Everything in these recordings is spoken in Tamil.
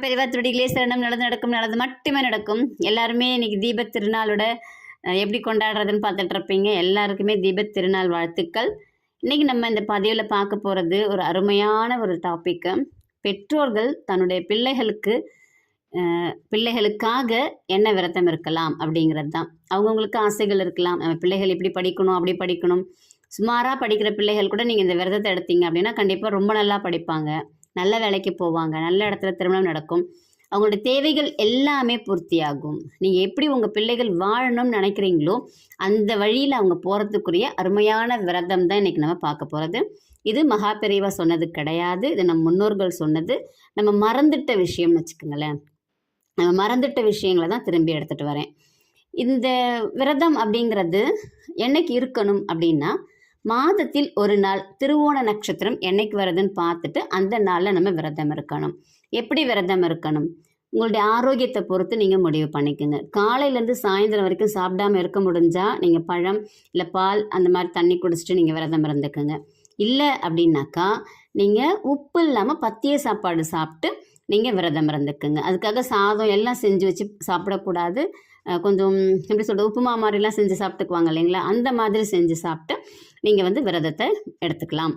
பெரியவா திருடிகளே சரணம் நடந்து நடக்கும் நடந்து மட்டுமே நடக்கும். எல்லாருமே இன்னைக்கு தீபத் திருநாளோட எப்படி கொண்டாடுறதுன்னு பார்த்துட்டு இருப்பீங்க. எல்லாருக்குமே தீபத் திருநாள் வாழ்த்துக்கள். இன்றைக்கி நம்ம இந்த பதிவில் பார்க்க போகிறது ஒரு அருமையான ஒரு டாப்பிக்கு பெற்றோர்கள் தன்னுடைய பிள்ளைகளுக்கு பிள்ளைகளுக்காக என்ன விரதம் இருக்கலாம் அப்படிங்கிறது தான். அவங்கவுங்களுக்கு ஆசைகள் இருக்கலாம். நம்ம பிள்ளைகள் இப்படி படிக்கணும் அப்படி படிக்கணும். சுமாராக படிக்கிற பிள்ளைகள் கூட நீங்கள் இந்த விரதத்தை எடுத்தீங்க அப்படின்னா கண்டிப்பாக ரொம்ப நல்லா படிப்பாங்க. நல்ல வேலைக்கு போவாங்க நல்ல இடத்துல திருமணம் நடக்கும். அவங்களுடைய தேவைகள் எல்லாமே பூர்த்தியாகும். நீங்கள் எப்படி உங்கள் பிள்ளைகள் வாழணும்னு நினைக்கிறீங்களோ அந்த வழியில் அவங்க போகிறதுக்குரிய அருமையான விரதம் தான் இன்றைக்கி நம்ம பார்க்க போகிறது இது மகா பெரியவா சொன்னது கிடையாது. இது நம்ம முன்னோர்கள் சொன்னது. நம்ம மறந்துட்ட விஷயம்னு வச்சுக்கோங்களேன். நம்ம மறந்துட்ட விஷயங்களை தான் திரும்பி எடுத்துகிட்டு வரேன். இந்த விரதம் அப்படிங்கிறது என்னைக்கு இருக்கணும் அப்படின்னா மாதத்தில் ஒரு நாள் திருவோண நட்சத்திரம் என்னைக்கு வருதுன்னு பார்த்துட்டு அந்த நாளில் நம்ம விரதம் இருக்கணும். எப்படி விரதம் இருக்கணும்? உங்களுடைய ஆரோக்கியத்தை பொறுத்து நீங்கள் முடிவு பண்ணிக்கோங்க. காலையிலேருந்து சாயந்தரம் வரைக்கும் சாப்பிடாம இருக்க முடிஞ்சால் நீங்கள் பழம் இல்லை பால் அந்த மாதிரி தண்ணி குடிச்சிட்டு நீங்கள் விரதம் இருந்துக்குங்க. இல்லை அப்படின்னாக்கா நீங்கள் உப்பு இல்லாமல் பத்திய சாப்பாடு சாப்பிட்டு நீங்கள் விரதம் இருந்துக்குங்க. அதுக்காக சாதம் எல்லாம் செஞ்சு வச்சு சாப்பிடக்கூடாது. கொஞ்சம் எப்படி சொல்கிறது உப்புமா மாதிரிலாம் செஞ்சு சாப்பிட்டுக்குவாங்க இல்லைங்களா? அந்த மாதிரி செஞ்சு சாப்பிட்டு நீங்கள் வந்து விரதத்தை எடுத்துக்கலாம்.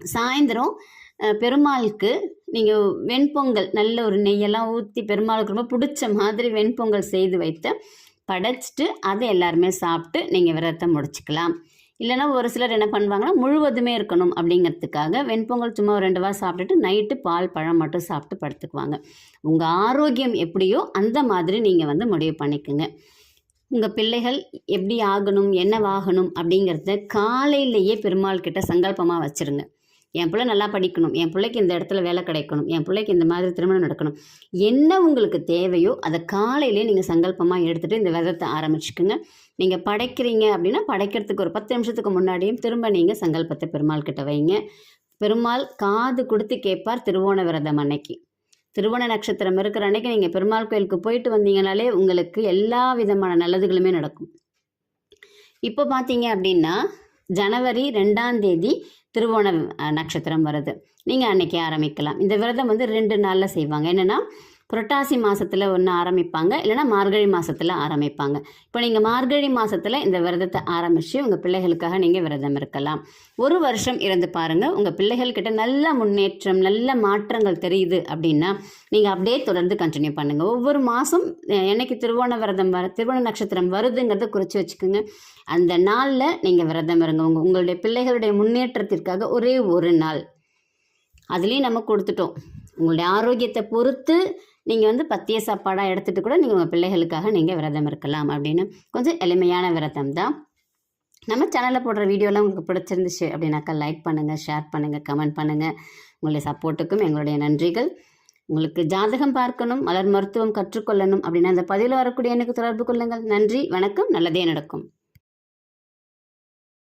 சாயந்தரம் பெருமாளுக்கு நீங்கள் வெண்பொங்கல் நல்ல ஒரு நெய்யெல்லாம் ஊற்றி பெருமாளுக்கு ரொம்ப பிடிச்ச மாதிரி வெண்பொங்கல் செய்து வைத்து படைச்சிட்டு அதை எல்லாருமே சாப்பிட்டு நீங்கள் விரதத்தை முடிச்சுக்கலாம். இல்லைன்னா ஒரு சிலர் என்ன பண்ணுவாங்கன்னா முழுவதுமே இருக்கணும் அப்படிங்கிறதுக்காக வெண்பொங்கல் சும்மா ஒரு ரெண்டு வாரம் சாப்பிட்டுட்டு நைட்டு பால் பழம் மட்டும் சாப்பிட்டு படுத்துக்குவாங்க. உங்கள் ஆரோக்கியம் எப்படியோ அந்த மாதிரி நீங்கள் வந்து முடிவு பண்ணிக்கோங்க. உங்கள் பிள்ளைகள் எப்படி ஆகணும் என்னவாகணும் அப்படிங்கிறத காலையிலேயே பெருமாள் கிட்ட சங்கல்பமாக வச்சுருங்க. என் பிள்ளை நல்லா படிக்கணும் என் பிள்ளைக்கு இந்த இடத்துல வேலை கிடைக்கணும் என் பிள்ளைக்கு இந்த மாதிரி திருமணம் நடக்கணும். என்ன உங்களுக்கு தேவையோ அதை காலையிலே நீங்கள் சங்கல்பமாக எடுத்துகிட்டு இந்த விரதத்தை ஆரம்பிச்சுக்கோங்க. நீங்கள் படைக்கிறீங்க அப்படின்னா படைக்கிறதுக்கு ஒரு பத்து நிமிஷத்துக்கு முன்னாடியும் திரும்ப நீங்கள் சங்கல்பத்தை பெருமாள் கிட்ட வைங்க. பெருமாள் காது கொடுத்து கேட்பார் திருவோண விரதம் அன்னைக்கு. திருவோண நட்சத்திரம் இருக்கிற அன்னைக்கு நீங்கள் பெருமாள் கோயிலுக்கு போயிட்டு வந்தீங்கனாலே உங்களுக்கு எல்லா விதமான நல்லதுகளுமே நடக்கும். இப்போ பார்த்தீங்க அப்படின்னா ஜனவரி ரெண்டாம் தேதி திருவோண நட்சத்திரம் வருது. நீங்கள் அன்னைக்கு ஆரம்பிக்கலாம். இந்த விரதம் வந்து ரெண்டு நாளில் செய்வாங்க. என்னென்னா புரட்டாசி மாதத்தில் ஒன்று ஆரம்பிப்பாங்க இல்லைன்னா மார்கழி மாதத்தில் ஆரம்பிப்பாங்க. இப்போ நீங்கள் மார்கழி மாதத்தில் இந்த விரதத்தை ஆரம்பித்து உங்கள் பிள்ளைகளுக்காக நீங்கள் விரதம் இருக்கலாம். ஒரு வருஷம் இருந்து பாருங்கள் உங்கள் பிள்ளைகள்கிட்ட நல்ல முன்னேற்றம் நல்ல மாற்றங்கள் தெரியுது அப்படின்னா நீங்கள் அப்படியே தொடர்ந்து கண்டினியூ பண்ணுங்கள் ஒவ்வொரு மாதம் என்னைக்கு திருவோண விரதம் வர திருவோண நட்சத்திரம் வருதுங்கிறத குறித்து வச்சுக்கோங்க. அந்த நாளில் நீங்கள் விரதம் இருங்க. உங்கள் உங்களுடைய பிள்ளைகளுடைய முன்னேற்றத்திற்காக ஒரே ஒரு நாள். அதுலேயும் நம்ம கொடுத்துட்டோம். உங்களுடைய ஆரோக்கியத்தை பொறுத்து நீங்கள் வந்து பத்திய சாப்பாடாக எடுத்துகிட்டு கூட நீங்கள் உங்கள் பிள்ளைகளுக்காக நீங்கள் விரதம் இருக்கலாம் அப்படின்னு. கொஞ்சம் எளிமையான விரதம் தான். நம்ம சேனலில் போடுற வீடியோலாம் உங்களுக்கு பிடிச்சிருந்துச்சு அப்படின்னாக்கா லைக் பண்ணுங்கள் ஷேர் பண்ணுங்கள் கமெண்ட் பண்ணுங்கள் உங்களுடைய சப்போர்ட்டுக்கும் எங்களுடைய நன்றிகள். உங்களுக்கு ஜாதகம் பார்க்கணும் மலர் மருத்துவம் கற்றுக்கொள்ளணும் அப்படின்னா அந்த பதிவில் வரக்கூடிய எனக்கு தொடர்பு கொள்ளுங்கள். நன்றி வணக்கம் நல்லதே நடக்கும்.